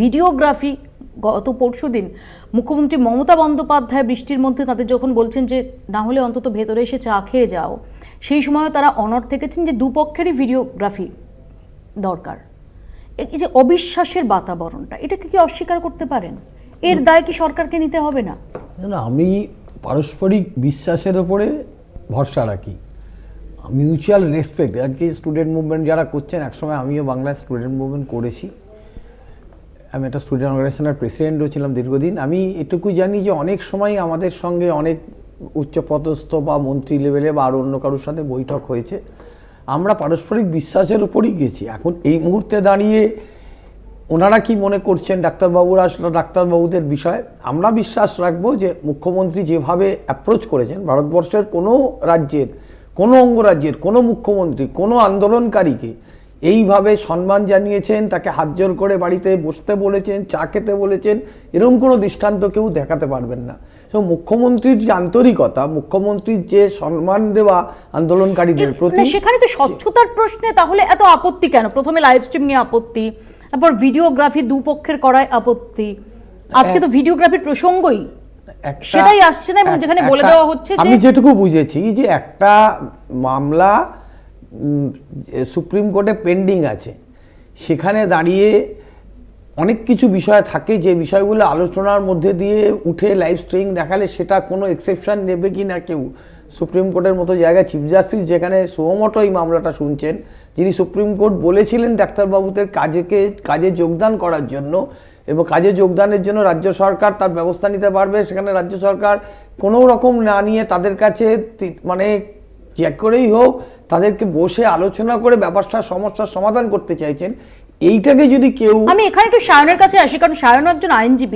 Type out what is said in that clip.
Videography গত পরশু দিন মুখ্যমন্ত্রী মমতা বন্দ্যোপাধ্যায় বৃষ্টির মধ্যে তাদের যখন বলছেন যে, না হলে অন্তত ভেতরে এসে চা খেয়ে যাও, সেই সময় তারা অনড় থেকেছেন যে দুপক্ষেরই ভিডিওগ্রাফি দরকার। এই যে অবিশ্বাসের বাতাবরণটা, এটাকে কি অস্বীকার করতে পারেন? এর দায় কি সরকারকে নিতে হবে না? না আমি পারস্পরিক বিশ্বাসের ওপরে ভরসা রাখি। মিউচুয়াল রেসপেক্ট আর কি স্টুডেন্ট মুভমেন্ট যারা করছেন, একসময় আমিও বাংলায় স্টুডেন্ট মুভমেন্ট করেছি। আমি একটা স্টুডেন্ট অর্গানাইজেশনের প্রেসিডেন্টও ছিলাম দীর্ঘদিন। আমি এটুকু জানি যে অনেক সময় আমাদের সঙ্গে অনেক উচ্চপদস্থ বা মন্ত্রী লেভেলে বা আর অন্য কারোর সাথে বৈঠক হয়েছে। আমরা পারস্পরিক বিশ্বাসের উপরই গেছি। এখন এই মুহূর্তে দাঁড়িয়ে ওনারা কি মনে করছেন? ডাক্তারবাবুরা সেটা ডাক্তারবাবুদের বিষয় আমরা বিশ্বাস রাখব যে মুখ্যমন্ত্রী যেভাবে অ্যাপ্রোচ করেছেন, ভারতবর্ষের কোনো রাজ্যের, কোনো অঙ্গরাজ্যের, কোনো মুখ্যমন্ত্রী, কোনো আন্দোলনকারীকে এইভাবে সম্মান জানিয়েছেন তাকে হাত জোর করে বাড়িতে বসতে বলেছেন চা খেতে বলেছেন এরকম কোনো দৃষ্টান্ত কেউ দেখাতে পারবেন না। তো মুখ্যমন্ত্রীর যে আন্তরিকতা মুখ্যমন্ত্রীর যে সম্মান দেওয়া আন্দোলনকারীদের প্রতি সেখানে তো স্বচ্ছতার প্রশ্নে তাহলে এত আপত্তি কেন? প্রথমে লাইভ স্ট্রিম নিয়ে আপত্তি তারপর ভিডিওগ্রাফি দুপক্ষের করায় আপত্তি। আজকে তো ভিডিওগ্রাফির প্রসঙ্গই। সেটাই আসছে না এবং যেখানে বলে দেওয়া হচ্ছে আমি যেটুকু বুঝেছি যে একটা মামলা সুপ্রিম কোর্টে পেন্ডিং আছে। সেখানে দাঁড়িয়ে অনেক কিছু বিষয় থাকে, যে বিষয়গুলো আলোচনার মধ্যে দিয়ে উঠে লাইভ স্ট্রিং দেখালে সেটা কোনো এক্সেপশন নেবে কি না কেউ। সুপ্রিম কোর্টের মতো জায়গায় চিফ জাস্টিস যেখানে সোমটো এই মামলাটা শুনছেন, যিনি সুপ্রিম কোর্ট বলেছিলেন ডাক্তারবাবুদের কাজেকে, কাজে যোগদান করার জন্য এবং কাজে যোগদানের জন্য রাজ্য সরকার তার ব্যবস্থা নিতে পারবে। সেখানে রাজ্য সরকার কোনো রকম না নিয়ে তাদের কাছে মানে যে করেই হোক, তাদেরকে বসে আলোচনা করে ব্যাপারটা, সমস্যার সমাধান করতে চাইছেন, এইটাকে যদি কেউ আমি এখানে একটু সায়নের কাছে আসি, কারণ সায়ন একজন আইনজীবী।